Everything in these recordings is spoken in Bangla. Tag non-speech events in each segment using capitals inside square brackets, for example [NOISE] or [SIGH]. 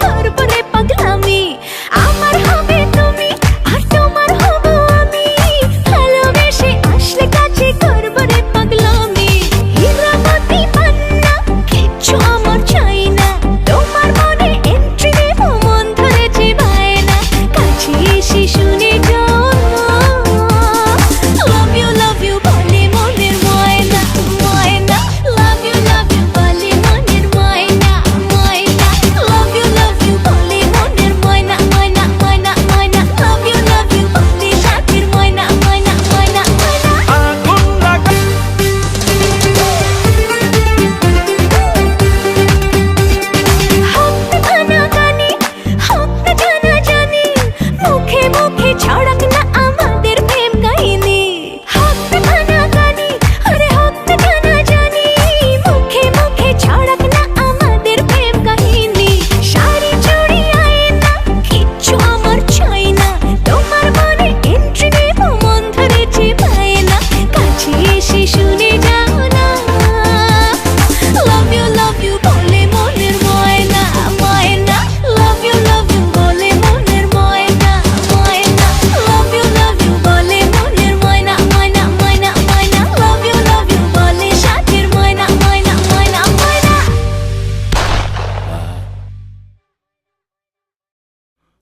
பருப்பு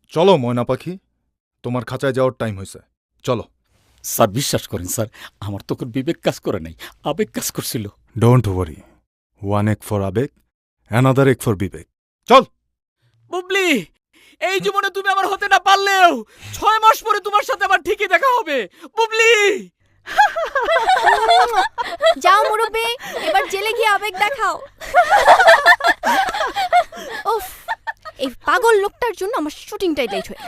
চলো ময়না পাখি। তোমার খাঁচায় যাওয়ার টাইম হয়েছে। চলো। স্যার বিশ্বাস করেন স্যার আমার তো বিবেক কাজ করে নাই আবেগ কাজ করছিল। ডোন্ট ওয়ারি ওয়ান এক ফর আবেগ অ্যানাদার এক ফর বিবেক। চল। বুবলি এই জীবনে তুমি আমার হতে না পারলেও ছয় মাস পরে তোমার সাথে আবার ঠিকই দেখা হবে। বুবলি! [LAUGHS] যাও মুরব্বী এবার জেলে গিয়ে আবেগ দেখাও। পাগল লোকটার জন্য আমার শুটিংটাই লেট হয়ে